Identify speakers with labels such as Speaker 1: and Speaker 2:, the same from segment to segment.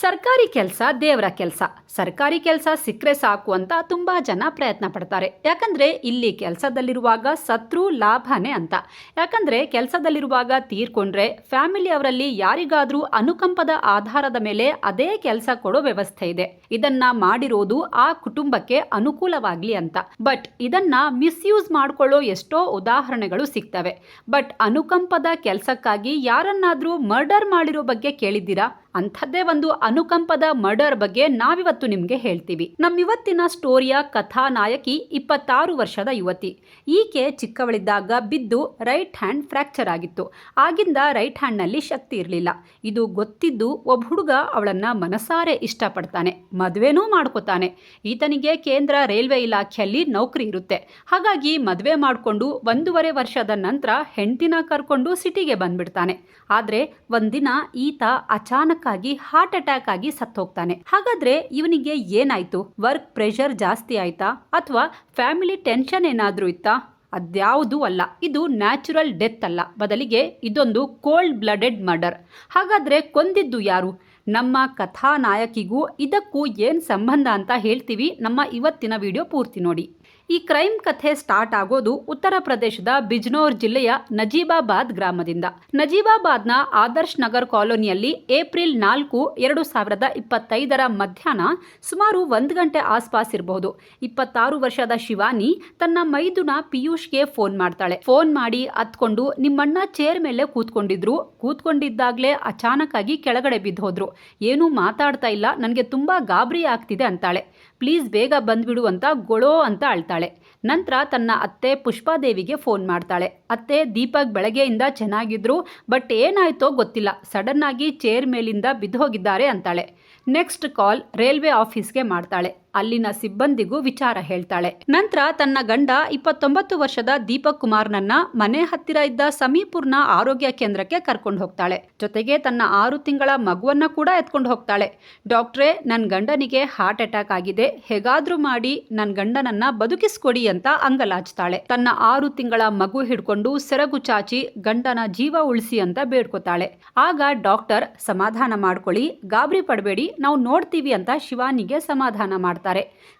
Speaker 1: ಸರ್ಕಾರಿ ಕೆಲಸ ದೇವರ ಕೆಲಸ. ಸರ್ಕಾರಿ ಕೆಲಸ ಸಿಕ್ಕರೆ ಸಾಕು ಅಂತ ತುಂಬ ಜನ ಪ್ರಯತ್ನ ಪಡ್ತಾರೆ. ಯಾಕಂದರೆ ಇಲ್ಲಿ ಕೆಲಸದಲ್ಲಿರುವಾಗ ಸತ್ರು ಲಾಭನೇ ಅಂತ. ಯಾಕಂದರೆ ಕೆಲಸದಲ್ಲಿರುವಾಗ ತೀರ್ಕೊಂಡ್ರೆ ಫ್ಯಾಮಿಲಿ ಅವರಲ್ಲಿ ಯಾರಿಗಾದರೂ ಅನುಕಂಪದ ಆಧಾರದ ಮೇಲೆ ಅದೇ ಕೆಲಸ ಕೊಡೋ ವ್ಯವಸ್ಥೆ ಇದೆ. ಇದನ್ನ ಮಾಡಿರೋದು ಆ ಕುಟುಂಬಕ್ಕೆ ಅನುಕೂಲವಾಗಲಿ ಅಂತ. ಬಟ್ ಇದನ್ನ ಮಿಸ್ಯೂಸ್ ಮಾಡ್ಕೊಳ್ಳೋ ಎಷ್ಟೋ ಉದಾಹರಣೆಗಳು ಸಿಗ್ತವೆ. ಬಟ್ ಅನುಕಂಪದ ಕೆಲಸಕ್ಕಾಗಿ ಯಾರನ್ನಾದರೂ ಮರ್ಡರ್ ಮಾಡಿರೋ ಬಗ್ಗೆ ಕೇಳಿದ್ದೀರಾ? ಅಂಥದ್ದೇ ಒಂದು ಅನುಕಂಪದ ಮರ್ಡರ್ ಬಗ್ಗೆ ನಾವಿವತ್ತು ನಿಮಗೆ ಹೇಳ್ತೀವಿ. ನಮ್ಮಿವತ್ತಿನ ಸ್ಟೋರಿಯ ಕಥಾನಾಯಕಿ ಇಪ್ಪತ್ತಾರು ವರ್ಷದ ಯುವತಿ. ಈಕೆ ಚಿಕ್ಕವಳಿದ್ದಾಗ ಬಿದ್ದು ರೈಟ್ ಹ್ಯಾಂಡ್ ಫ್ರ್ಯಾಕ್ಚರ್ ಆಗಿತ್ತು. ಆಗಿಂದ ರೈಟ್ ಹ್ಯಾಂಡ್ನಲ್ಲಿ ಶಕ್ತಿ ಇರಲಿಲ್ಲ. ಇದು ಗೊತ್ತಿದ್ದು ಒಬ್ಬ ಹುಡುಗ ಅವಳನ್ನ ಮನಸಾರೆ ಇಷ್ಟಪಡ್ತಾನೆ. ಮದುವೆನೂ ಮಾಡ್ಕೋತಾನೆ. ಈತನಿಗೆ ಕೇಂದ್ರ ರೈಲ್ವೆ ಇಲಾಖೆಯಲ್ಲಿ ನೌಕರಿ ಇರುತ್ತೆ. ಹಾಗಾಗಿ ಮದುವೆ ಮಾಡಿಕೊಂಡು ಒಂದೂವರೆ ವರ್ಷದ ನಂತರ ಹೆಂಡತಿನ ಕರ್ಕೊಂಡು ಸಿಟಿಗೆ ಬಂದ್ಬಿಡ್ತಾನೆ. ಆದರೆ ಒಂದಿನ ಈತ ಅಚಾನಕ್ಕಾಗಿ ಹಾರ್ಟ್ ಅಟ್ಯಾಕ್ ಆಗಿ ಸತ್ತೋಗ್ತಾನೆ. ಹಾಗಾದ್ರೆ ಇವನಿಗೆ ಏನಾಯ್ತು? ವರ್ಕ್ ಪ್ರೆಷರ್ ಜಾಸ್ತಿ ಆಯ್ತಾ? ಅಥವಾ ಫ್ಯಾಮಿಲಿ ಟೆನ್ಷನ್ ಏನಾದರೂ ಇತ್ತಾ? ಅದ್ಯಾವುದೂ ಅಲ್ಲ. ಇದು ನ್ಯಾಚುರಲ್ ಡೆತ್ ಅಲ್ಲ. ಬದಲಿಗೆ ಇದೊಂದು ಕೋಲ್ಡ್ ಬ್ಲಡೆಡ್ ಮರ್ಡರ್ ಹಾಗಾದ್ರೆ ಕೊಂದಿದ್ದು ಯಾರು? ನಮ್ಮ ಕಥಾನಾಯಕಿಗೂ ಇದಕ್ಕೂ ಏನು ಸಂಬಂಧ ಅಂತ ಹೇಳ್ತೀವಿ ನಮ್ಮ ಇವತ್ತಿನ ವಿಡಿಯೋ ಪೂರ್ತಿ ನೋಡಿ. ಈ ಕ್ರೈಮ್ ಕಥೆ ಸ್ಟಾರ್ಟ್ ಆಗೋದು ಉತ್ತರ ಪ್ರದೇಶದ ಬಿಜ್ನೋರ್ ಜಿಲ್ಲೆಯ ನಜೀಬಾಬಾದ್ ಗ್ರಾಮದಿಂದ. ನಜೀಬಾಬಾದ್ನ ಆದರ್ಶ್ ನಗರ್ ಕಾಲೋನಿಯಲ್ಲಿ ಏಪ್ರಿಲ್ ನಾಲ್ಕು, ಎರಡು ಸಾವಿರದ ಇಪ್ಪತ್ತೈದರ ಮಧ್ಯಾಹ್ನ ಸುಮಾರು ಒಂದು ಗಂಟೆ ಆಸ್ಪಾಸ್ ಇರಬಹುದು. ಇಪ್ಪತ್ತಾರು ವರ್ಷದ ಶಿವಾನಿ ತನ್ನ ಮೈದುನ ಪಿಯೂಷ್ಗೆ ಫೋನ್ ಮಾಡ್ತಾಳೆ. ಫೋನ್ ಮಾಡಿ ಹತ್ಕೊಂಡು ನಿಮ್ಮಣ್ಣ ಚೇರ್ ಮೇಲೆ ಕೂತ್ಕೊಂಡಿದ್ರು. ಕೂತ್ಕೊಂಡಿದ್ದಾಗಲೇ ಅಚಾನಕ್ ಆಗಿ ಕೆಳಗಡೆ ಬಿದ್ದು ಹೋದ್ರು ಏನೂ ಮಾತಾಡ್ತಾ ಇಲ್ಲ. ನನಗೆ ತುಂಬಾ ಗಾಬರಿ ಆಗ್ತಿದೆ ಅಂತಾಳೆ. ಪ್ಲೀಸ್ ಬೇಗ ಬಂದ್ಬಿಡು ಅಂತ ಗೊಳೋ ಅಂತ ಅಳ್ತಾಳೆ. ನಂತರ ತನ್ನ ಅತ್ತೆ ಪುಷ್ಪಾದೇವಿಗೆ ಫೋನ್ ಮಾಡ್ತಾಳೆ. ಅತ್ತೆ ದೀಪಕ್ ಬೆಳಗ್ಗೆಯಿಂದ ಚೆನ್ನಾಗಿದ್ರು, ಬಟ್ ಏನಾಯ್ತೋ ಗೊತ್ತಿಲ್ಲ. ಸಡನ್ನಾಗಿ ಚೇರ್ ಮೇಲಿಂದ ಬಿದ್ದು ಹೋಗಿದ್ದಾರೆ ಅಂತಾಳೆ. ನೆಕ್ಸ್ಟ್ ಕಾಲ್ ರೈಲ್ವೆ ಆಫೀಸ್ಗೆ ಮಾಡ್ತಾಳೆ. ಅಲ್ಲಿನ ಸಿಬ್ಬಂದಿಗೂ ವಿಚಾರ ಹೇಳ್ತಾಳೆ. ನಂತರ ತನ್ನ ಗಂಡ ಇಪ್ಪತ್ತೊಂಬತ್ತು ವರ್ಷದ ದೀಪಕ್ ಕುಮಾರ್ನನ್ನ ಮನೆ ಹತ್ತಿರ ಇದ್ದ ಸಮೀಪುರ್ನ ಆರೋಗ್ಯ ಕೇಂದ್ರಕ್ಕೆ ಕರ್ಕೊಂಡು ಹೋಗ್ತಾಳೆ. ಜೊತೆಗೆ ತನ್ನ ಆರು ತಿಂಗಳ ಮಗುವನ್ನ ಕೂಡ ಎತ್ಕೊಂಡು ಹೋಗ್ತಾಳೆ. ಡಾಕ್ಟ್ರೇ ನನ್ನ ಗಂಡನಿಗೆ ಹಾರ್ಟ್ ಅಟ್ಯಾಕ್ ಆಗಿದೆ. ಹೇಗಾದ್ರೂ ಮಾಡಿ ನನ್ನ ಗಂಡನನ್ನ ಬದುಕಿಸ್ಕೊಡಿ ಅಂತ ಅಂಗಲಾಚ್ತಾಳೆ. ತನ್ನ ಆರು ತಿಂಗಳ ಮಗು ಹಿಡ್ಕೊಂಡು ಸೆರಗು ಚಾಚಿ ಗಂಡನ ಜೀವ ಉಳಿಸಿ ಅಂತ ಬೇಡ್ಕೊತಾಳೆ. ಆಗ ಡಾಕ್ಟರ್, ಸಮಾಧಾನ ಮಾಡ್ಕೊಳ್ಳಿ. ಗಾಬರಿ ಪಡಬೇಡಿ. ನಾವು ನೋಡ್ತೀವಿ ಅಂತ ಶಿವಾನಿಗೆ ಸಮಾಧಾನ ಮಾಡ್ತಾರೆ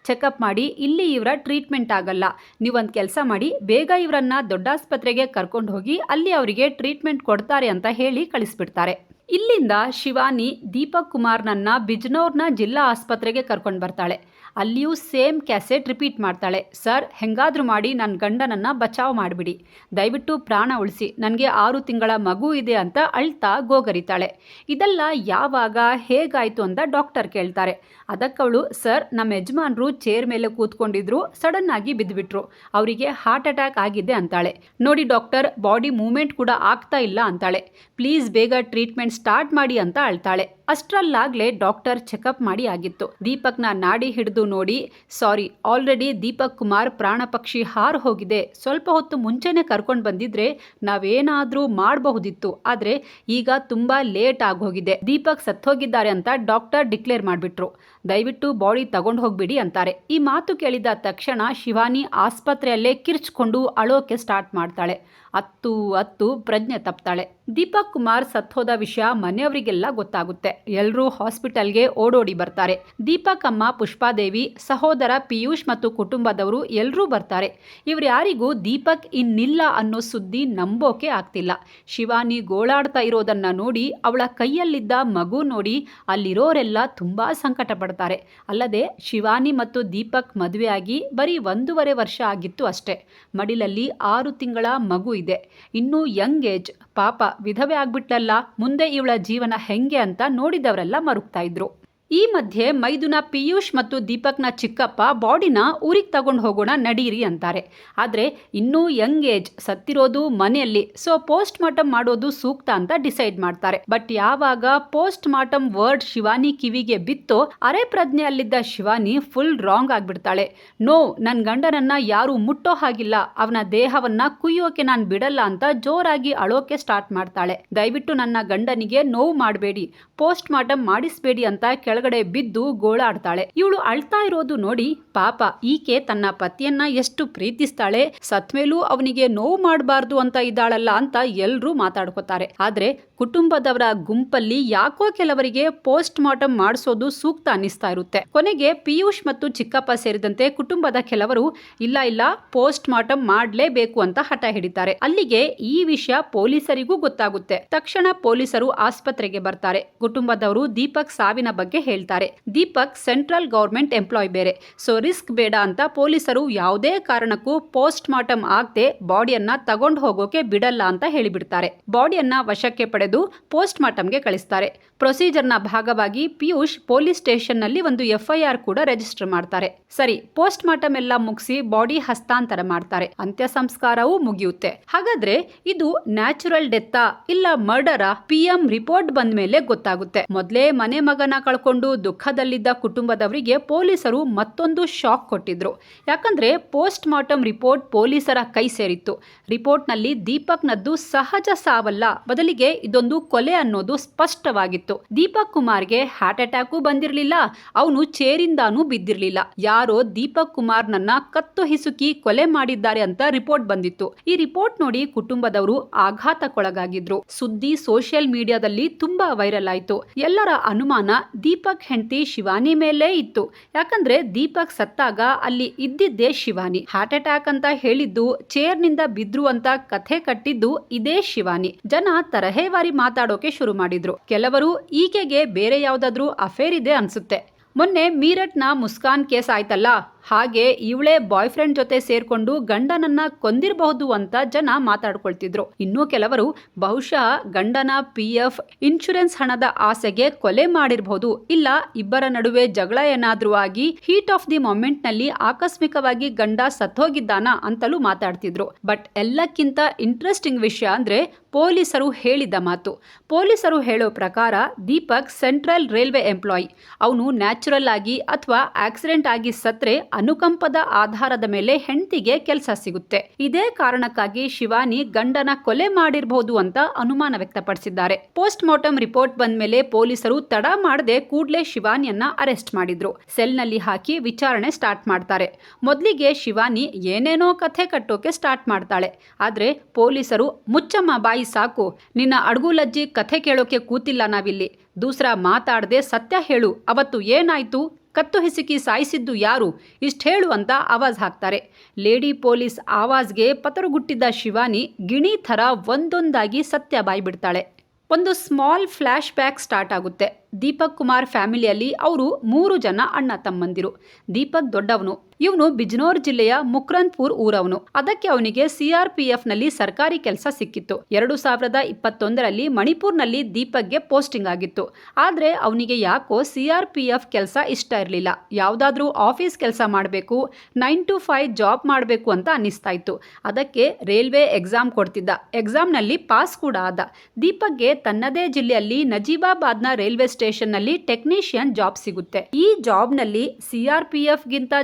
Speaker 1: ಚೆಕಪ್ ಮಾಡಿ ಇಲ್ಲಿ ಇವರ ಟ್ರೀಟ್ಮೆಂಟ್ ಆಗಲ್ಲ. ನೀವೊಂದು ಕೆಲಸ ಮಾಡಿ, ಬೇಗ ಇವರನ್ನ ದೊಡ್ಡಾಸ್ಪತ್ರೆಗೆ ಕರ್ಕೊಂಡು ಹೋಗಿ ಅಲ್ಲಿ ಅವರಿಗೆ ಟ್ರೀಟ್ಮೆಂಟ್ ಕೊಡ್ತಾರೆ ಅಂತ ಹೇಳಿ ಕಳಿಸ್ಬಿಡ್ತಾರೆ. ಇಲ್ಲಿಂದ ಶಿವಾನಿ ದೀಪಕ್ ಕುಮಾರ್ನನ್ನ ಬಿಜ್ನೋರ್ನ ಜಿಲ್ಲಾ ಆಸ್ಪತ್ರೆಗೆ ಕರ್ಕೊಂಡು ಬರ್ತಾಳೆ. ಅಲ್ಲಿಯೂ ಸೇಮ್ ಕ್ಯಾಸೆಟ್ ರಿಪೀಟ್ ಮಾಡ್ತಾಳೆ. ಸರ್, ಹೆಂಗಾದರೂ ಮಾಡಿ ನನ್ನ ಗಂಡನನ್ನು ಬಚಾವ್ ಮಾಡಿಬಿಡಿ. ದಯವಿಟ್ಟು ಪ್ರಾಣ ಉಳಿಸಿ. ನನಗೆ ಆರು ತಿಂಗಳ ಮಗು ಇದೆ ಅಂತ ಅಳ್ತಾ ಗೋಗರಿತಾಳೆ. ಇದೆಲ್ಲ ಯಾವಾಗ, ಹೇಗಾಯಿತು ಅಂತ ಡಾಕ್ಟರ್ ಕೇಳ್ತಾರೆ. ಅದಕ್ಕವಳು, ಸರ್ ನಮ್ಮ ಯಜಮಾನ್ರು ಚೇರ್ ಮೇಲೆ ಕೂತ್ಕೊಂಡಿದ್ರು, ಸಡನ್ ಆಗಿ ಬಿದ್ದುಬಿಟ್ರು ಅವರಿಗೆ ಹಾರ್ಟ್ ಅಟ್ಯಾಕ್ ಆಗಿದೆ ಅಂತಾಳೆ. ನೋಡಿ ಡಾಕ್ಟರ್, ಬಾಡಿ ಮೂವ್ಮೆಂಟ್ ಕೂಡ ಆಗ್ತಾ ಇಲ್ಲ ಅಂತಾಳೆ. ಪ್ಲೀಸ್ ಬೇಗ ಟ್ರೀಟ್ಮೆಂಟ್ ಸ್ಟಾರ್ಟ್ ಮಾಡಿ ಅಂತ ಅಳ್ತಾಳೆ. ಅಷ್ಟರಲ್ಲಾಗಲೇ ಡಾಕ್ಟರ್ ಚೆಕಪ್ ಮಾಡಿ ಆಗಿತ್ತು. ದೀಪಕ್ನ ನಾಡಿ ಹಿಡಿದು ನೋಡಿ, ಸಾರಿ, ಆಲ್ರೆಡಿ ದೀಪಕ್ ಕುಮಾರ್ ಪ್ರಾಣ ಪಕ್ಷಿ ಹಾರು ಹೋಗಿದೆ. ಸ್ವಲ್ಪ ಹೊತ್ತು ಮುಂಚೆನೆ ಕರ್ಕೊಂಡು ಬಂದಿದ್ರೆ ನಾವೇನಾದರೂ ಮಾಡಬಹುದಿತ್ತು. ಆದರೆ ಈಗ ತುಂಬ ಲೇಟ್ ಆಗೋಗಿದೆ. ದೀಪಕ್ ಸತ್ತೋಗಿದ್ದಾರೆ ಅಂತ ಡಾಕ್ಟರ್ ಡಿಕ್ಲೇರ್ ಮಾಡಿಬಿಟ್ರು. ದಯವಿಟ್ಟು ಬಾಡಿ ತಗೊಂಡು ಹೋಗ್ಬಿಡಿ ಅಂತಾರೆ. ಈ ಮಾತು ಕೇಳಿದ ತಕ್ಷಣ ಶಿವಾನಿ ಆಸ್ಪತ್ರೆಯಲ್ಲೇ ಕಿರ್ಚ್ಕೊಂಡು ಅಳೋಕೆ ಸ್ಟಾರ್ಟ್ ಮಾಡ್ತಾಳೆ. ಹತ್ತು ಹತ್ತು ಪ್ರಜ್ಞೆ ತಪ್ತಾಳೆ. ದೀಪಕ್ ಕುಮಾರ್ ಸತ್ತೋದ ವಿಷಯ ಮನೆಯವರಿಗೆಲ್ಲ ಗೊತ್ತಾಗುತ್ತೆ. ಎಲ್ಲರೂ ಹಾಸ್ಪಿಟಲ್ಗೆ ಓಡೋಡಿ ಬರ್ತಾರೆ. ದೀಪಕ್ ಅಮ್ಮ ಪುಷ್ಪಾದೇವಿ ಸಹೋದರ ಪಿಯೂಷ್ ಮತ್ತು ಕುಟುಂಬದವರು ಎಲ್ಲರೂ ಬರ್ತಾರೆ. ಇವ್ರು ಯಾರಿಗೂ ದೀಪಕ್ ಇನ್ನಿಲ್ಲ ಅನ್ನೋ ಸುದ್ದಿ ನಂಬೋಕೆ ಆಗ್ತಿಲ್ಲ. ಶಿವಾನಿ ಗೋಳಾಡ್ತಾ ಇರೋದನ್ನ ನೋಡಿ ಅವಳ ಕೈಯಲ್ಲಿದ್ದ ಮಗು ನೋಡಿ ಅಲ್ಲಿರೋರೆಲ್ಲ ತುಂಬಾ ಸಂಕಟ ಪಡ್ತಾರೆ ಅಲ್ಲದೆ ಶಿವಾನಿ ಮತ್ತು ದೀಪಕ್ ಮದುವೆಯಾಗಿ ಬರೀ ಒಂದೂವರೆ ವರ್ಷ ಆಗಿತ್ತು ಅಷ್ಟೇ. ಮಡಿಲಲ್ಲಿ ಆರು ತಿಂಗಳ ಮಗು ಇದೆ. ಇನ್ನೂ ಯಂಗ್ ಏಜ್. ಪಾಪ ವಿಧವೆ ಆಗ್ಬಿಟ್ಲಲ್ಲ ಮುಂದೆ ಇವಳ ಜೀವನ ಹೆಂಗೆ ಅಂತ ನೋಡಿದವರೆಲ್ಲ ಮರುಗ್ತಾ ಇದ್ರು. ಈ ಮಧ್ಯೆ ಮೈದುನ ಪಿಯೂಷ್ ಮತ್ತು ದೀಪಕ್ನ ಚಿಕ್ಕಪ್ಪ ಬಾಡಿನ ಊರಿಗೆ ತಗೊಂಡು ಹೋಗೋಣ ನಡೀರಿ ಅಂತಾರೆ. ಆದರೆ ಇನ್ನೂ ಯಂಗ್ ಏಜ್, ಸತ್ತಿರೋದು ಮನೆಯಲ್ಲಿ, ಸೊ ಪೋಸ್ಟ್ ಮಾರ್ಟಮ್ ಮಾಡೋದು ಸೂಕ್ತ ಅಂತ ಡಿಸೈಡ್ ಮಾಡ್ತಾರೆ. ಬಟ್ ಯಾವಾಗ ಪೋಸ್ಟ್ ಮಾರ್ಟಮ್ ವರ್ಡ್ ಶಿವಾನಿ ಕಿವಿಗೆ ಬಿತ್ತೋ, ಅರೆ ಪ್ರಜ್ಞೆಯಲ್ಲಿದ್ದ ಶಿವಾನಿ ಫುಲ್ ರಾಂಗ್ ಆಗ್ಬಿಡ್ತಾಳೆ. ನೋ ನನ್ನ ಗಂಡನನ್ನ ಯಾರು ಮುಟ್ಟೋ ಹಾಗಿಲ್ಲ. ಅವನ ದೇಹವನ್ನ ಕುಯ್ಯೋಕೆ ನಾನು ಬಿಡಲ್ಲ ಅಂತ ಜೋರಾಗಿ ಅಳೋಕೆ ಸ್ಟಾರ್ಟ್ ಮಾಡ್ತಾಳೆ. ದಯವಿಟ್ಟು ನನ್ನ ಗಂಡನಿಗೆ ನೋವು ಮಾಡಬೇಡಿ ಪೋಸ್ಟ್ ಮಾರ್ಟಮ್ ಮಾಡಿಸ್ಬೇಡಿ ಅಂತ ಕೆಳಗಡೆ ಬಿದ್ದು ಗೋಳಾಡ್ತಾಳೆ. ಇವಳು ಅಳ್ತಾ ಇರೋದು ನೋಡಿ ಪಾಪ, ಈಕೆ ತನ್ನ ಪತಿಯನ್ನ ಎಷ್ಟು ಪ್ರೀತಿಸ್ತಾಳೆ ಸತ್ಮೇಲೂ ಅವನಿಗೆ ನೋವು ಮಾಡಬಾರ್ದು ಅಂತ ಇದ್ದಾಳಲ್ಲ ಅಂತ ಎಲ್ರೂ ಮಾತಾಡ್ಕೋತಾರೆ. ಆದ್ರೆ ಕುಟುಂಬದವರ ಗುಂಪಲ್ಲಿ ಯಾಕೋ ಕೆಲವರಿಗೆ ಪೋಸ್ಟ್ ಮಾರ್ಟಮ್ ಮಾಡಿಸೋದು ಸೂಕ್ತ ಅನ್ನಿಸ್ತಾ ಇರುತ್ತೆ. ಕೊನೆಗೆ ಪಿಯೂಷ್ ಮತ್ತು ಚಿಕ್ಕಪ್ಪ ಸೇರಿದಂತೆ ಕುಟುಂಬದ ಕೆಲವರು, ಇಲ್ಲ ಇಲ್ಲ ಪೋಸ್ಟ್ ಮಾರ್ಟಮ್ ಮಾಡಲೇಬೇಕು ಅಂತ ಹಠ ಹಿಡಿತಾರೆ. ಅಲ್ಲಿಗೆ ಈ ವಿಷಯ ಪೊಲೀಸರಿಗೂ ಗೊತ್ತಾಗುತ್ತೆ. ತಕ್ಷಣ ಪೊಲೀಸರು ಆಸ್ಪತ್ರೆಗೆ ಬರ್ತಾರೆ. ಕುಟುಂಬದವರು ದೀಪಕ್ ಸಾವಿನ ಬಗ್ಗೆ ಹೇಳ್ತಾರೆ. ದೀಪಕ್ ಸೆಂಟ್ರಲ್ ಗೌರ್ಮೆಂಟ್ ಎಂಪ್ಲಾಯ್ ಬೇರೆ. ಸೊ, ರಿಸ್ಕ್ ಬೇಡ ಅಂತ ಪೊಲೀಸರು ಯಾವುದೇ ಕಾರಣಕ್ಕೂ ಪೋಸ್ಟ್ ಮಾರ್ಟಮ್ ಆಗದೆ ಬಾಡಿಯನ್ನ ತಗೊಂಡು ಹೋಗೋಕೆ ಬಿಡಲ್ಲ ಅಂತ ಹೇಳಿಬಿಡ್ತಾರೆ. ಬಾಡಿಯನ್ನ ವಶಕ್ಕೆ ಪಡೆದು ಪೋಸ್ಟ್ ಮಾರ್ಟಮ್ಗೆ ಕಳಿಸ್ತಾರೆ. ಪ್ರೊಸೀಜರ್ನ ಭಾಗವಾಗಿ ಪಿಯೂಷ್ ಪೊಲೀಸ್ ಸ್ಟೇಷನ್ನಲ್ಲಿ ಒಂದು ಎಫ್ಐಆರ್ ಕೂಡ ರಿಜಿಸ್ಟರ್ ಮಾಡ್ತಾರೆ. ಸರಿ, ಪೋಸ್ಟ್ ಮಾರ್ಟಮ್ ಎಲ್ಲ ಮುಗಿಸಿ ಬಾಡಿ ಹಸ್ತಾಂತರ ಮಾಡ್ತಾರೆ. ಅಂತ್ಯ ಸಂಸ್ಕಾರವೂ ಮುಗಿಯುತ್ತೆ. ಹಾಗಾದ್ರೆ ಇದು ನ್ಯಾಚುರಲ್ ಡೆತ್ತಾ ಇಲ್ಲ ಮರ್ಡರ? ಪಿಎಂ ರಿಪೋರ್ಟ್ ಬಂದ ಮೇಲೆ ಗೊತ್ತಾಗುತ್ತೆ. ಮೊದಲೇ ಮನೆ ಮಗನ ಕಳ್ಕೊಂಡು ದುಃಖದಲ್ಲಿದ್ದ ಕುಟುಂಬದವರಿಗೆ ಪೊಲೀಸರು ಮತ್ತೊಂದು ಶಾಕ್ ಕೊಟ್ಟಿದ್ರು. ಯಾಕಂದ್ರೆ ಪೋಸ್ಟ್ ಮಾರ್ಟಮ್ ರಿಪೋರ್ಟ್ ಪೊಲೀಸರ ಕೈ ಸೇರಿತ್ತು. ರಿಪೋರ್ಟ್ನಲ್ಲಿ ದೀಪಕ್ನದ್ದು ಸಹಜ ಸಾವಲ್ಲ. ಬದಲಿಗೆ ಇದೊಂದು ಕೊಲೆ ಅನ್ನೋದು ಸ್ಪಷ್ಟವಾಗಿತ್ತು. ದೀಪಕ್ ಕುಮಾರ್ಗೆ ಹಾರ್ಟ್ ಅಟ್ಯಾಕು ಬಂದಿರಲಿಲ್ಲ. ಅವನು ಚೇರಿಂದಾನೂ ಬಿದ್ದಿರಲಿಲ್ಲ. ಯಾರೋ ದೀಪಕ್ ಕುಮಾರ್ನನ್ನ ಕತ್ತು ಹಿಸುಕಿ ಕೊಲೆ ಮಾಡಿದ್ದಾರೆ ಅಂತ ರಿಪೋರ್ಟ್ ಬಂದಿತ್ತು. ಈ ರಿಪೋರ್ಟ್ ನೋಡಿ ಕುಟುಂಬದವರು ಆಘಾತಕ್ಕೊಳಗಾಗಿದ್ರು. ಸುದ್ದಿ ಸೋಷಿಯಲ್ ಮೀಡಿಯಾದಲ್ಲಿ ತುಂಬಾ ವೈರಲ್ ಆಯ್ತು. ಎಲ್ಲರ ಅನುಮಾನ ದೀಪಕ್ ಹೆಂಡತಿ ಶಿವಾನಿ ಮೇಲೆ ಇತ್ತು. ಯಾಕಂದ್ರೆ ದೀಪಕ್ ಸತ್ತಾಗ ಅಲ್ಲಿ ಇದ್ದಿದ್ದೇ ಶಿವಾನಿ. ಹಾರ್ಟ್ ಅಟ್ಯಾಕ್ ಅಂತ ಹೇಳಿದ್ದು ಚೇರ್ನಿಂದ ಬಿದ್ರು ಅಂತ ಕಥೆ ಕಟ್ಟಿದ್ದು ಇದೇ ಶಿವಾನಿ. ಜನ ತರಹೇವಾರಿ ಮಾತಾಡೋಕೆ ಶುರು ಮಾಡಿದ್ರು. ಕೆಲವರು ಈಕೆಗೆ ಬೇರೆ ಯಾವ್ದಾದ್ರೂ ಅಫೇರ್ ಇದೆ ಅನ್ಸುತ್ತೆ. ಮೊನ್ನೆ ಮೀರಟ್ನ ಮುಸ್ಕಾನ್ ಕೇಸ್ ಆಯ್ತಲ್ಲ? ಹಾಗೆ ಇವಳೇ ಬಾಯ್ ಫ್ರೆಂಡ್ ಜೊತೆ ಸೇರ್ಕೊಂಡು ಗಂಡನನ್ನ ಕೊಂದಿರಬಹುದು ಅಂತ ಜನ ಮಾತಾಡ್ಕೊಳ್ತಿದ್ರು. ಇನ್ನು ಕೆಲವರು ಬಹುಶಃ ಗಂಡನ ಪಿ ಎಫ್ ಇನ್ಶೂರೆನ್ಸ್ ಹಣದ ಆಸೆಗೆ ಕೊಲೆ ಮಾಡಿರಬಹುದು, ಇಲ್ಲ ಇಬ್ಬರ ನಡುವೆ ಜಗಳ ಏನಾದ್ರೂ ಆಗಿ ಹೀಟ್ ಆಫ್ ದಿ ಮೊಮೆಂಟ್ನಲ್ಲಿ ಆಕಸ್ಮಿಕವಾಗಿ ಗಂಡ ಸತ್ತೋಗಿದ್ದಾನ ಅಂತಲೂ ಮಾತಾಡ್ತಿದ್ರು. ಬಟ್ ಎಲ್ಲಕ್ಕಿಂತ ಇಂಟ್ರೆಸ್ಟಿಂಗ್ ವಿಷಯ ಅಂದ್ರೆ ಪೊಲೀಸರು ಹೇಳಿದ ಮಾತು. ಪೊಲೀಸರು ಹೇಳೋ ಪ್ರಕಾರ ದೀಪಕ್ ಸೆಂಟ್ರಲ್ ರೈಲ್ವೆ ಎಂಪ್ಲಾಯಿ ಅವನು ನ್ಯಾಚುರಲ್ ಆಗಿ ಅಥವಾ ಆಕ್ಸಿಡೆಂಟ್ ಆಗಿ ಸತ್ರೆ ಅನುಕಂಪದ ಆಧಾರದ ಮೇಲೆ ಹೆಂಡತಿಗೆ ಕೆಲಸ ಸಿಗುತ್ತೆ. ಇದೇ ಕಾರಣಕ್ಕಾಗಿ ಶಿವಾನಿ ಗಂಡನ ಕೊಲೆ ಮಾಡಿರಬಹುದು ಅಂತ ಅನುಮಾನ ವ್ಯಕ್ತಪಡಿಸಿದ್ದಾರೆ. ಪೋಸ್ಟ್ ಮಾರ್ಟಮ್ ರಿಪೋರ್ಟ್ ಬಂದ ಮೇಲೆ ಪೊಲೀಸರು ತಡ ಮಾಡದೆ ಕೂಡಲೇ ಶಿವಾನಿಯನ್ನ ಅರೆಸ್ಟ್ ಮಾಡಿದ್ರು. ಸೆಲ್ನಲ್ಲಿ ಹಾಕಿ ವಿಚಾರಣೆ ಸ್ಟಾರ್ಟ್ ಮಾಡ್ತಾರೆ. ಮೊದಲಿಗೆ ಶಿವಾನಿ ಏನೇನೋ ಕಥೆ ಕಟ್ಟೋಕೆ ಸ್ಟಾರ್ಟ್ ಮಾಡ್ತಾಳೆ. ಆದ್ರೆ ಪೊಲೀಸರು, ಮುಚ್ಚಮ್ಮ ಬಾಯಿ ಸಾಕು. ನಿನ್ನ ಅಡ್ಗುಲಜ್ಜಿ ಕಥೆ ಕೇಳೋಕೆ ಕೂತಿಲ್ಲ ನಾವಿಲ್ಲಿ. ದೂಸರ ಮಾತಾಡದೆ ಸತ್ಯ ಹೇಳು. ಅವತ್ತು ಏನಾಯ್ತು? ಕತ್ತು ಹಿಸುಕಿ ಸಾಯಿಸಿದ್ದು ಯಾರು? ಇಷ್ಟು ಹೇಳು ಅಂತ ಆವಾಜ್ ಹಾಕ್ತಾರೆ. ಲೇಡಿ ಪೊಲೀಸ್ ಆವಾಜ್ಗೆ ಪತರುಗುಟ್ಟಿದ್ದ ಶಿವಾನಿ ಗಿಣಿ ಥರ ಒಂದೊಂದಾಗಿ ಸತ್ಯ ಬಾಯ್ಬಿಡ್ತಾಳೆ ಒಂದು ಸ್ಮಾಲ್ ಫ್ಲ್ಯಾಶ್ ಬ್ಯಾಕ್ ಸ್ಟಾರ್ಟ್ ಆಗುತ್ತೆ. ದೀಪಕ್ ಕುಮಾರ್ ಫ್ಯಾಮಿಲಿಯಲ್ಲಿ ಅವರು ಮೂರು ಜನ ಅಣ್ಣ ತಮ್ಮಂದಿರು. ದೀಪಕ್ ದೊಡ್ಡವನು. ಇವನು ಬಿಜ್ನೋರ್ ಜಿಲ್ಲೆಯ ಮುಕ್ರನ್ಪುರ್ ಊರವನು. ಅದಕ್ಕೆ ಅವನಿಗೆ ಸಿಆರ್ಪಿಎಫ್ನಲ್ಲಿ ಸರ್ಕಾರಿ ಕೆಲಸ ಸಿಕ್ಕಿತ್ತು. ಎರಡು ಸಾವಿರದ ಇಪ್ಪತ್ತೊಂದರಲ್ಲಿ ಮಣಿಪುರ್ನಲ್ಲಿ ದೀಪಕ್ಗೆ ಪೋಸ್ಟಿಂಗ್ ಆಗಿತ್ತು. ಆದ್ರೆ ಅವನಿಗೆ ಯಾಕೋ ಸಿಆರ್ಪಿಎಫ್ ಕೆಲಸ ಇಷ್ಟ ಇರಲಿಲ್ಲ. ಯಾವುದಾದ್ರೂ ಆಫೀಸ್ ಕೆಲಸ ಮಾಡಬೇಕು, ನೈನ್ ಟು ಫೈವ್ ಜಾಬ್ ಮಾಡಬೇಕು ಅಂತ ಅನ್ನಿಸ್ತಾ ಇತ್ತು. ಅದಕ್ಕೆ ರೈಲ್ವೆ ಎಕ್ಸಾಮ್ ಕೊಡ್ತಿದ್ದ. ಎಕ್ಸಾಮ್ನಲ್ಲಿ ಪಾಸ್ ಕೂಡ ಆದ. ದೀಪಕ್ಗೆ ತನ್ನದೇ ಜಿಲ್ಲೆಯಲ್ಲಿ ನಜೀಬಾಬಾದ್ನ ರೈಲ್ವೆ ಸ್ಟೇಷನ್ನಲ್ಲಿ ಟೆಕ್ನಿಷಿಯನ್ ಜಾಬ್ ಸಿಗುತ್ತೆ. ಈ ಜಾಬ್ನಲ್ಲಿ ಸಿ ಆರ್ ಪಿ ಎಫ್ಗಿಂತ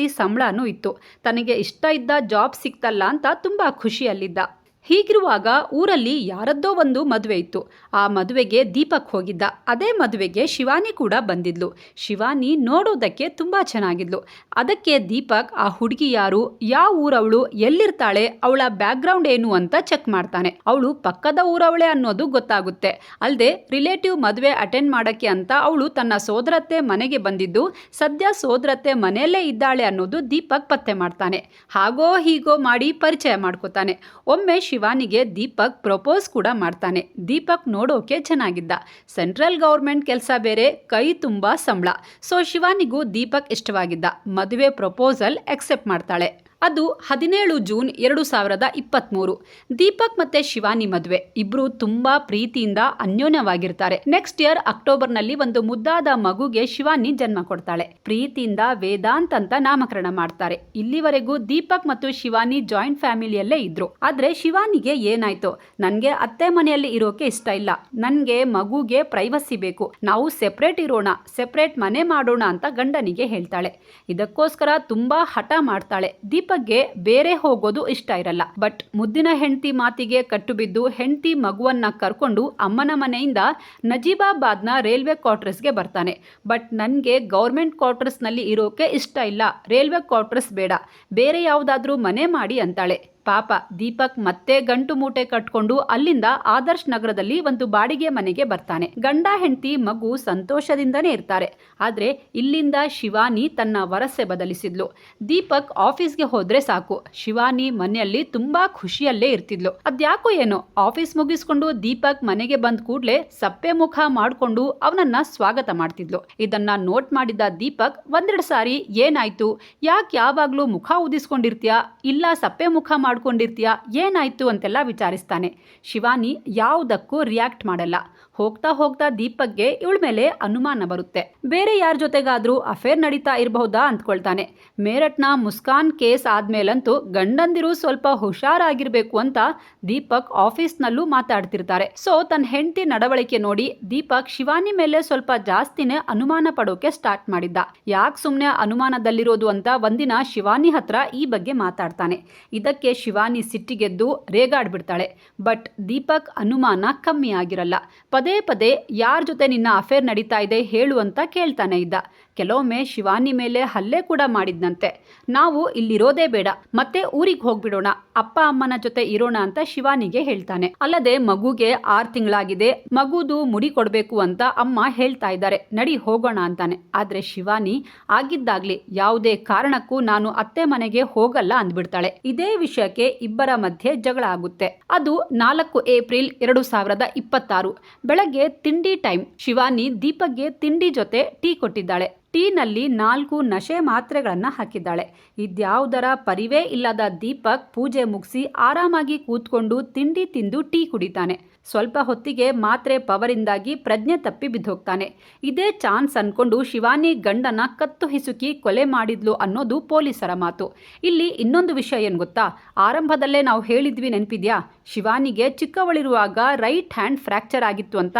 Speaker 1: ಜಾಸ್ತಿ ಸಂಬಳನೂ ಇತ್ತು. ತನಗೆ ಇಷ್ಟ ಇದ್ದ ಜಾಬ್ ಸಿಕ್ತಲ್ಲ ಅಂತ ತುಂಬ ಖುಷಿಯಲ್ಲಿದ್ದ. ಹೀಗಿರುವಾಗ ಊರಲ್ಲಿ ಯಾರದ್ದೋ ಒಂದು ಮದುವೆ ಇತ್ತು. ಆ ಮದುವೆಗೆ ದೀಪಕ್ ಹೋಗಿದ್ದ. ಅದೇ ಮದುವೆಗೆ ಶಿವಾನಿ ಕೂಡ ಬಂದಿದ್ಲು. ಶಿವಾನಿ ನೋಡೋದಕ್ಕೆ ತುಂಬ ಚೆನ್ನಾಗಿದ್ಲು. ಅದಕ್ಕೆ ದೀಪಕ್, ಆ ಹುಡುಗಿ ಯಾರು, ಯಾವ ಊರವಳು, ಎಲ್ಲಿರ್ತಾಳೆ, ಅವಳ ಬ್ಯಾಕ್ಗ್ರೌಂಡ್ ಏನು ಅಂತ ಚೆಕ್ ಮಾಡ್ತಾನೆ. ಅವಳು ಪಕ್ಕದ ಊರವಳೆ ಅನ್ನೋದು ಗೊತ್ತಾಗುತ್ತೆ. ಅಲ್ಲದೆ ರಿಲೇಟಿವ್ ಮದುವೆ ಅಟೆಂಡ್ ಮಾಡೋಕ್ಕೆ ಅಂತ ಅವಳು ತನ್ನ ಸೋದರತ್ತೆ ಮನೆಗೆ ಬಂದಿದ್ದು, ಸದ್ಯ ಸೋದರತ್ತೆ ಮನೆಯಲ್ಲೇ ಇದ್ದಾಳೆ ಅನ್ನೋದು ದೀಪಕ್ ಪತ್ತೆ ಮಾಡ್ತಾನೆ. ಹಾಗೋ ಹೀಗೋ ಮಾಡಿ ಪರಿಚಯ ಮಾಡ್ಕೋತಾನೆ. ಒಮ್ಮೆ ಶಿವಾನಿಗೆ ದೀಪಕ್ ಪ್ರಪೋಸ್ ಕೂಡ ಮಾಡ್ತಾನೆ. ದೀಪಕ್ ನೋಡೋಕೆ ಚೆನ್ನಾಗಿದ್ದ. ಸೆಂಟ್ರಲ್ ಗೌರ್ಮೆಂಟ್ ಕೆಲಸ ಬೇರೆ, ಕೈ ತುಂಬ ಸಂಬಳ. ಸೊ ಶಿವಾನಿಗೂ ದೀಪಕ್ ಇಷ್ಟವಾಗಿದ್ದ. ಮದುವೆ ಪ್ರಪೋಸಲ್ ಎಕ್ಸೆಪ್ಟ್ ಮಾಡ್ತಾಳೆ. ಅದು ಹದಿನೇಳು ಜೂನ್ ಎರಡು ಸಾವಿರದ ಇಪ್ಪತ್ತ್ಮೂರು ದೀಪಕ್ ಮತ್ತು ಶಿವಾನಿ ಮದುವೆ. ಇಬ್ಬರು ತುಂಬ ಪ್ರೀತಿಯಿಂದ ಅನ್ಯೋನ್ಯವಾಗಿರ್ತಾರೆ. ನೆಕ್ಸ್ಟ್ ಇಯರ್ ಅಕ್ಟೋಬರ್ನಲ್ಲಿ ಒಂದು ಮುದ್ದಾದ ಮಗುಗೆ ಶಿವಾನಿ ಜನ್ಮ ಕೊಡ್ತಾಳೆ. ಪ್ರೀತಿಯಿಂದ ವೇದಾಂತ್ ಅಂತ ನಾಮಕರಣ ಮಾಡ್ತಾರೆ. ಇಲ್ಲಿವರೆಗೂ ದೀಪಕ್ ಮತ್ತು ಶಿವಾನಿ ಜಾಯಿಂಟ್ ಫ್ಯಾಮಿಲಿಯಲ್ಲೇ ಇದ್ರು. ಆದ್ರೆ ಶಿವಾನಿಗೆ ಏನಾಯ್ತು? ನನಗೆ ಅತ್ತೆ ಮನೆಯಲ್ಲಿ ಇರೋಕೆ ಇಷ್ಟ ಇಲ್ಲ. ನನಗೆ ಮಗುಗೆ ಪ್ರೈವಸಿ ಬೇಕು. ನಾವು ಸೆಪ್ರೇಟ್ ಇರೋಣ. ಸೆಪ್ರೇಟ್ ಮನೆ ಮಾಡೋಣ ಅಂತ ಗಂಡನಿಗೆ ಹೇಳ್ತಾಳೆ. ಇದಕ್ಕೋಸ್ಕರ ತುಂಬಾ ಹಠ ಮಾಡ್ತಾಳೆ. ದೀಪಕ್ ದೀಪಕ್ಗೆ ಬೇರೆ ಹೋಗೋದು ಇಷ್ಟ ಇರಲ್ಲ. ಬಟ್ ಮುದ್ದಿನ ಹೆಂಡತಿ ಮಾತಿಗೆ ಕಟ್ಟು ಬಿದ್ದು ಹೆಂಡತಿ ಮಗುವನ್ನ ಕರ್ಕೊಂಡು ಅಮ್ಮನ ಮನೆಯಿಂದ ನಜೀಬಾಬಾದ್ನ ರೈಲ್ವೆ ಕ್ವಾರ್ಟರ್ಸ್ಗೆ ಬರ್ತಾನೆ. ಬಟ್ ನನಗೆ ಗೌರ್ಮೆಂಟ್ ಕ್ವಾರ್ಟರ್ಸ್ನಲ್ಲಿ ಇರೋಕೆ ಇಷ್ಟ ಇಲ್ಲ. ರೈಲ್ವೆ ಕ್ವಾರ್ಟರ್ಸ್ ಬೇಡ. ಬೇರೆ ಯಾವುದಾದ್ರೂ ಮನೆ ಮಾಡಿ ಅಂತಾಳೆ. ಪಾಪ, ದೀಪಕ್ ಮತ್ತೆ ಗಂಟು ಮೂಟೆ ಕಟ್ಕೊಂಡು ಅಲ್ಲಿಂದ ಆದರ್ಶ್ ನಗರದಲ್ಲಿ ಒಂದು ಬಾಡಿಗೆ ಮನೆಗೆ ಬರ್ತಾನೆ. ಗಂಡ, ಹೆಂಡತಿ, ಮಗು ಸಂತೋಷದಿಂದನೇ ಇರ್ತಾರೆ. ಆದ್ರೆ ಇಲ್ಲಿಂದ ಶಿವಾನಿ ತನ್ನ ವರಸೆ ಬದಲಿಸಿದ್ಲು. ದೀಪಕ್ ಆಫೀಸ್ಗೆ ಹೋದ್ರೆ ಸಾಕು. ಶಿವಾನಿ ಮನೆಯಲ್ಲಿ ತುಂಬಾ ಖುಷಿಯಲ್ಲೇ ಇರ್ತಿದ್ಲು. ಅದ್ಯಾಕೋ ಏನೋ, ಆಫೀಸ್ ಮುಗಿಸ್ಕೊಂಡು ದೀಪಕ್ ಮನೆಗೆ ಬಂದ ಕೂಡ್ಲೆ ಸಪ್ಪೆ ಮುಖ ಮಾಡ್ಕೊಂಡು ಅವನನ್ನ ಸ್ವಾಗತ ಮಾಡ್ತಿದ್ಲು. ಇದನ್ನ ನೋಟ್ ಮಾಡಿದ ದೀಪಕ್, ಒಂದೆರಡು ಸಾರಿ, ಏನಾಯ್ತು? ಯಾಕೆ ಯಾವಾಗ್ಲೂ ಮುಖ ಉದಿಸ್ಕೊಂಡಿರ್ತೀಯಾ? ಇಲ್ಲ, ಸಪ್ಪೆ ಮುಖ ಮಾಡ್ಕೊಂಡಿರ್ತೀಯಾ? ಏನಾಯ್ತು ಅಂತೆಲ್ಲ ವಿಚಾರಿಸ್ತಾನೆ. ಶಿವಾನಿ ಯಾವುದಕ್ಕೂ ರಿಯಾಕ್ಟ್ ಮಾಡಲ್ಲ. ಹೋಗ್ತಾ ಹೋಗ್ತಾ ದೀಪಕ್ಗೆ ಇವಳ ಮೇಲೆ ಅನುಮಾನ ಬರುತ್ತೆ. ಬೇರೆ ಯಾರ ಜೊತೆಗಾದ್ರೂ ಅಫೇರ್ ನಡೀತಾ ಇರಬಹುದಾ ಅಂದ್ಕೊಳ್ತಾನೆ ಮೇರಟ್ನ ಮುಸ್ಕಾನ್ ಕೇಸ್ ಆದ್ಮೇಲಂತೂ ಗಂಡಂದಿರು ಸ್ವಲ್ಪ ಹುಷಾರಾಗಿರ್ಬೇಕು ಅಂತ ದೀಪಕ್ ಆಫೀಸ್ನಲ್ಲೂ ಮಾತಾಡ್ತಿರ್ತಾರೆ. ಸೊ ತನ್ನ ಹೆಂಡತಿ ನಡವಳಿಕೆ ನೋಡಿ ದೀಪಕ್ ಶಿವಾನಿ ಮೇಲೆ ಸ್ವಲ್ಪ ಜಾಸ್ತಿನೇ ಅನುಮಾನ ಪಡೋಕೆ ಸ್ಟಾರ್ಟ್ ಮಾಡಿದ್ದ. ಯಾಕೆ ಸುಮ್ಮನೆ ಅನುಮಾನದಲ್ಲಿರೋದು ಅಂತ ಒಂದಿನ ಶಿವಾನಿ ಹತ್ರ ಈ ಬಗ್ಗೆ ಮಾತಾಡ್ತಾನೆ. ಇದಕ್ಕೆ ಶಿವಾನಿ ಸಿಟ್ಟಿಗೆದ್ದು ರೇಗಾಡ್ಬಿಡ್ತಾಳೆ. ಬಟ್ ದೀಪಕ್ ಅನುಮಾನ ಕಮ್ಮಿ ಆಗಿರಲ್ಲ ಪದೇ ಪದೇ ಯಾರ ಜೊತೆ ನಿನ್ನ ಅಫೇರ್ ನಡೀತಾ ಇದೆ ಹೇಳು ಅಂತ ಕೇಳ್ತಾನೆ ಇದ್ದ. ಕೆಲವೊಮ್ಮೆ ಶಿವಾನಿ ಮೇಲೆ ಹಲ್ಲೆ ಕೂಡ ಮಾಡಿದ್ನಂತೆ. ನಾವು ಇಲ್ಲಿರೋದೇ ಬೇಡ, ಮತ್ತೆ ಊರಿಗೆ ಹೋಗ್ಬಿಡೋಣ, ಅಪ್ಪ ಅಮ್ಮನ ಜೊತೆ ಇರೋಣ ಅಂತ ಶಿವಾನಿಗೆ ಹೇಳ್ತಾನೆ. ಅಲ್ಲದೆ ಮಗುಗೆ ಆರ್ ತಿಂಗಳಾಗಿದೆ, ಮಗುದು ಮುಡಿ ಕೊಡಬೇಕು ಅಂತ ಅಮ್ಮ ಹೇಳ್ತಾ ಇದ್ದಾರೆ, ನಡಿ ಹೋಗೋಣ ಅಂತಾನೆ. ಆದ್ರೆ ಶಿವಾನಿ, ಆಗಿದ್ದಾಗ್ಲಿ, ಯಾವುದೇ ಕಾರಣಕ್ಕೂ ನಾನು ಅತ್ತೆ ಮನೆಗೆ ಹೋಗಲ್ಲ ಅಂದ್ಬಿಡ್ತಾಳೆ. ಇದೇ ವಿಷಯಕ್ಕೆ ಇಬ್ಬರ ಮಧ್ಯೆ ಜಗಳ ಆಗುತ್ತೆ. ಅದು ನಾಲ್ಕು ಏಪ್ರಿಲ್ ಎರಡು ಸಾವಿರದ ಇಪ್ಪತ್ತಾರು. ಬೆಳಗ್ಗೆ ತಿಂಡಿ ಟೈಮ್, ಶಿವಾನಿ ದೀಪಕ್ಗೆ ತಿಂಡಿ ಜೊತೆ ಟೀ ಕೊಟ್ಟಿದ್ದಾಳೆ. ಟೀನಲ್ಲಿ ನಾಲ್ಕು ನಶೆ ಮಾತ್ರೆಗಳನ್ನು ಹಾಕಿದ್ದಾಳೆ. ಇದ್ಯಾವುದರ ಪರಿವೇ ಇಲ್ಲದ ದೀಪಕ್ ಪೂಜೆ ಮುಗಿಸಿ ಆರಾಮಾಗಿ ಕೂತ್ಕೊಂಡು ತಿಂಡಿ ತಿಂದು ಟೀ ಕುಡಿತಾನೆ. ಸ್ವಲ್ಪ ಹೊತ್ತಿಗೆ ಮಾತ್ರೆ ಪವರಿಂದಾಗಿ ಪ್ರಜ್ಞೆ ತಪ್ಪಿ ಬಿದ್ದೋಗ್ತಾನೆ. ಇದೇ ಚಾನ್ಸ್ ಅನ್ಕೊಂಡು ಶಿವಾನಿ ಗಂಡನ ಕತ್ತು ಹಿಸುಕಿ ಕೊಲೆ ಮಾಡಿದ್ಲು ಅನ್ನೋದು ಪೊಲೀಸರ ಮಾತು. ಇಲ್ಲಿ ಇನ್ನೊಂದು ವಿಷಯ ಏನು ಗೊತ್ತಾ? ಆರಂಭದಲ್ಲೇ ನಾವು ಹೇಳಿದ್ವಿ ನೆನಪಿದ್ಯಾ? ಶಿವಾನಿಗೆ ಚಿಕ್ಕವಳಿರುವಾಗ ರೈಟ್ ಹ್ಯಾಂಡ್ ಫ್ರ್ಯಾಕ್ಚರ್ ಆಗಿತ್ತು ಅಂತ?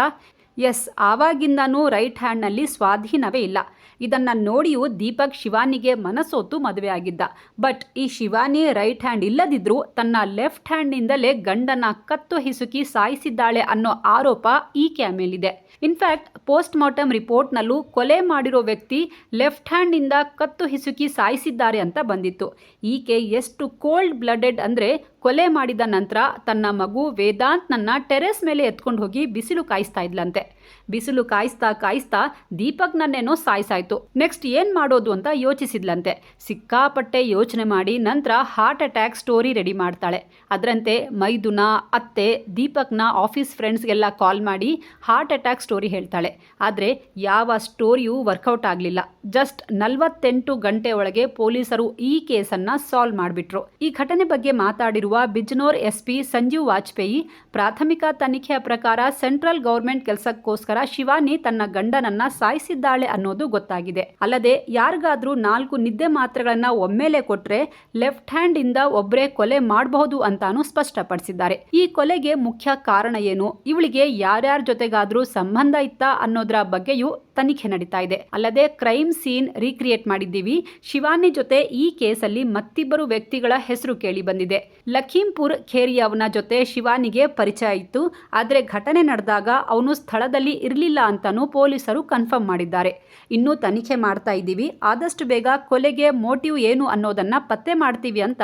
Speaker 1: ಎಸ್ ಆವಾಗಿಂದನೂ ರೈಟ್ ಹ್ಯಾಂಡ್ನಲ್ಲಿ ಸ್ವಾಧೀನವೇ ಇಲ್ಲ. ಇದನ್ನು ನೋಡಿಯೂ ದೀಪಕ್ ಶಿವಾನಿಗೆ ಮನಸೋತು ಮದುವೆ ಆಗಿದ್ದ ಬಟ್ ಈ ಶಿವಾನಿ ರೈಟ್ ಹ್ಯಾಂಡ್ ಇಲ್ಲದಿದ್ರೂ ತನ್ನ ಲೆಫ್ಟ್ ಹ್ಯಾಂಡ್ನಿಂದಲೇ ಗಂಡನ ಕತ್ತು ಹಿಸುಕಿ ಸಾಯಿಸಿದ್ದಾಳೆ ಅನ್ನೋ ಆರೋಪ ಈಕೆಯ ಮೇಲಿದೆ. ಇನ್ಫ್ಯಾಕ್ಟ್ ಪೋಸ್ಟ್ ಮಾರ್ಟಮ್ ರಿಪೋರ್ಟ್ನಲ್ಲೂ ಕೊಲೆ ಮಾಡಿರೋ ವ್ಯಕ್ತಿ ಲೆಫ್ಟ್ ಹ್ಯಾಂಡ್ನಿಂದ ಕತ್ತು ಹಿಸುಕಿ ಸಾಯಿಸಿದ್ದಾರೆ ಅಂತ ಬಂದಿತ್ತು. ಈಕೆ ಎಷ್ಟು ಕೋಲ್ಡ್ ಬ್ಲಡೆಡ್ ಅಂದರೆ ಕೊಲೆ ಮಾಡಿದ ನಂತರ ತನ್ನ ಮಗು ವೇದಾಂತ್ನನ್ನ ಟೆರೆಸ್ ಮೇಲೆ ಎತ್ಕೊಂಡು ಹೋಗಿ ಬಿಸಿಲು ಕಾಯಿಸ್ತಾ ಇದ್ಲಂತೆ. ಬಿಸಿಲು ಕಾಯಿಸ್ತಾ ಕಾಯಿಸ್ತಾ ದೀಪಕ್ನನ್ನೇನೋ ಸಾಯಿಸಾಯ್ತು. ನೆಕ್ಸ್ಟ್ ಏನ್ ಮಾಡೋದು ಅಂತ ಯೋಚಿಸಿದ್ಲಂತೆ. ಸಿಕ್ಕಾಪಟ್ಟೆ ಯೋಚನೆ ಮಾಡಿ ನಂತರ ಹಾರ್ಟ್ ಅಟ್ಯಾಕ್ ಸ್ಟೋರಿ ರೆಡಿ ಮಾಡ್ತಾಳೆ. ಅದರಂತೆ ಮೈದುನ, ಅತ್ತೆ, ದೀಪಕ್ನ ಆಫೀಸ್ ಫ್ರೆಂಡ್ಸ್ಗೆಲ್ಲ ಕಾಲ್ ಮಾಡಿ ಹಾರ್ಟ್ ಅಟ್ಯಾಕ್ ಸ್ಟೋರಿ ಹೇಳ್ತಾಳೆ. ಆದರೆ ಯಾವ ಸ್ಟೋರಿಯೂ ವರ್ಕೌಟ್ ಆಗಲಿಲ್ಲ. ಜಸ್ಟ್ ನಲವತ್ತೆಂಟು ಗಂಟೆ ಒಳಗೆ ಪೊಲೀಸರು ಈ ಕೇಸನ್ನು ಸಾಲ್ವ್ ಮಾಡಿಬಿಟ್ರು. ಈ ಘಟನೆ ಬಗ್ಗೆ ಮಾತಾಡಿರುವ ಬಿಜ್ನೋರ್ ಎಸ್ಪಿ ಸಂಜೀವ್ ವಾಜಪೇಯಿ ಪ್ರಾಥಮಿಕ ತನಿಖೆಯ ಪ್ರಕಾರ ಸೆಂಟ್ರಲ್ ಗೌರ್ಮೆಂಟ್ ಕೆಲಸಕ್ಕೋಸ್ಕರ ಶಿವಾನಿ ತನ್ನ ಗಂಡನನ್ನ ಸಾಯಿಸಿದ್ದಾಳೆ ಅನ್ನೋದು ಗೊತ್ತಾಗಿದೆ. ಅಲ್ಲದೆ ಯಾರಿಗಾದ್ರೂ ನಾಲ್ಕು ನಿದ್ದೆ ಮಾತ್ರೆಗಳನ್ನ ಒಮ್ಮೆಲೆ ಕೊಟ್ರೆ ಲೆಫ್ಟ್ ಹ್ಯಾಂಡ್ ಇಂದ ಒಬ್ಬರೇ ಕೊಲೆ ಮಾಡಬಹುದು ಅಂತಾನು ಸ್ಪಷ್ಟಪಡಿಸಿದ್ದಾರೆ. ಈ ಕೊಲೆಗೆ ಮುಖ್ಯ ಕಾರಣ ಏನು? ಇವಳಿಗೆ ಯಾರ್ಯಾರ ಜೊತೆಗಾದ್ರೂ ಸಂಬಂಧ ಇತ್ತಾ ಅನ್ನೋದರ ಬಗ್ಗೆಯೂ ತನಿಖೆ ನಡೀತಾ ಇದೆ. ಅಲ್ಲದೆ ಕ್ರೈಮ್ ಸೀನ್ ರೀಕ್ರಿಯೇಟ್ ಮಾಡಿದ್ದೀವಿ. ಶಿವಾನಿ ಜೊತೆ ಈ ಕೇಸಲ್ಲಿ ಮತ್ತಿಬ್ಬರು ವ್ಯಕ್ತಿಗಳ ಹೆಸರು ಕೇಳಿ ಬಂದಿದೆ. ಲಖೀಂಪುರ್ ಖೇರಿಯವನ ಜೊತೆ ಶಿವಾನಿಗೆ ಪರಿಚಯ ಇತ್ತು. ಆದರೆ ಘಟನೆ ನಡೆದಾಗ ಅವನು ಸ್ಥಳದಲ್ಲಿ ಇರಲಿಲ್ಲ ಅಂತಾನೂ ಪೊಲೀಸರು ಕನ್ಫರ್ಮ್ ಮಾಡಿದ್ದಾರೆ. ಇನ್ನೂ ತನಿಖೆ ಮಾಡ್ತಾ ಇದ್ದೀವಿ. ಆದಷ್ಟು ಬೇಗ ಕೊಲೆಗೆ ಮೋಟಿವ್ ಏನು ಅನ್ನೋದನ್ನ ಪತ್ತೆ ಮಾಡ್ತೀವಿ ಅಂತ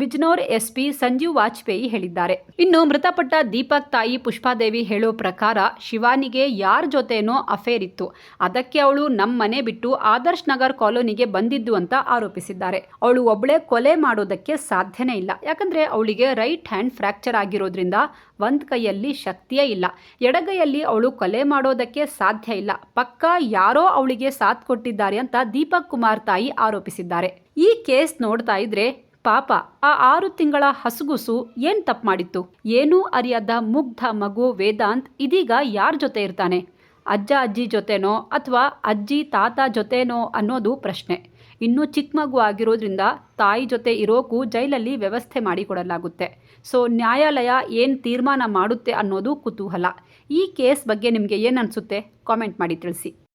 Speaker 1: ಬಿಜ್ನೋರ್ ಎಸ್ ಪಿ ಸಂಜೀವ್ ವಾಜಪೇಯಿ ಹೇಳಿದ್ದಾರೆ. ಇನ್ನು ಮೃತಪಟ್ಟ ದೀಪಕ್ ತಾಯಿ ಪುಷ್ಪಾದೇವಿ ಹೇಳೋ ಪ್ರಕಾರ ಶಿವಾನಿಗೆ ಯಾರ ಜೊತೆನೋ ಅಫೇರ್ ಇತ್ತು. ಅದಕ್ಕೆ ಅವಳು ನಮ್ಮ ಮನೆ ಬಿಟ್ಟು ಆದರ್ಶ್ ನಗರ್ ಕಾಲೋನಿಗೆ ಬಂದಿದ್ದು ಅಂತ ಆರೋಪಿಸಿದ್ದಾರೆ. ಅವಳು ಒಬ್ಬಳೇ ಕೊಲೆ ಮಾಡೋದಕ್ಕೆ ಸಾಧ್ಯನೇ ಇಲ್ಲ. ಯಾಕಂದ್ರೆ ಅವಳಿಗೆ ರೈಟ್ ಹ್ಯಾಂಡ್ ಫ್ರ್ಯಾಕ್ಚರ್ ಆಗಿರೋದ್ರಿಂದ ಒಂದ್ ಕೈಯಲ್ಲಿ ಶಕ್ತಿಯೇ ಇಲ್ಲ. ಎಡಗೈಯಲ್ಲಿ ಅವಳು ಕೊಲೆ ಮಾಡೋದಕ್ಕೆ ಸಾಧ್ಯ ಇಲ್ಲ. ಪಕ್ಕಾ ಯಾರೋ ಅವಳಿಗೆ ಸಾಥ್ ಕೊಟ್ಟಿದ್ದಾರೆ ಅಂತ ದೀಪಕ್ ಕುಮಾರ್ ತಾಯಿ ಆರೋಪಿಸಿದ್ದಾರೆ. ಈ ಕೇಸ್ ನೋಡ್ತಾ ಇದ್ರೆ ಪಾಪ, ಆ ಆರು ತಿಂಗಳ ಹಸುಗುಸು ಏನ್ ತಪ್ಪು ಮಾಡಿತ್ತು? ಏನೂ ಅರಿಯದ ಮುಗ್ಧ ಮಗು ವೇದಾಂತ್ ಇದೀಗ ಯಾರ ಜೊತೆ ಇರ್ತಾನೆ? ಅಜ್ಜ ಅಜ್ಜಿ ಜೊತೆನೋ ಅಥವಾ ಅಜ್ಜಿ ತಾತ ಜೊತೆನೋ ಅನ್ನೋದು ಪ್ರಶ್ನೆ. ಇನ್ನೂ ಚಿಕ್ಕ ಮಗು ಆಗಿರೋದ್ರಿಂದ ತಾಯಿ ಜೊತೆ ಇರೋಕ್ಕೂ ಜೈಲಲ್ಲಿ ವ್ಯವಸ್ಥೆ ಮಾಡಿಕೊಡಲಾಗುತ್ತೆ. ಸೊ, ನ್ಯಾಯಾಲಯ ಏನು ತೀರ್ಮಾನ ಮಾಡುತ್ತೆ ಅನ್ನೋದು ಕುತೂಹಲ. ಈ ಕೇಸ್ ಬಗ್ಗೆ ನಿಮಗೆ ಏನು ಅನಿಸುತ್ತೆ? ಕಾಮೆಂಟ್ ಮಾಡಿ ತಿಳಿಸಿ.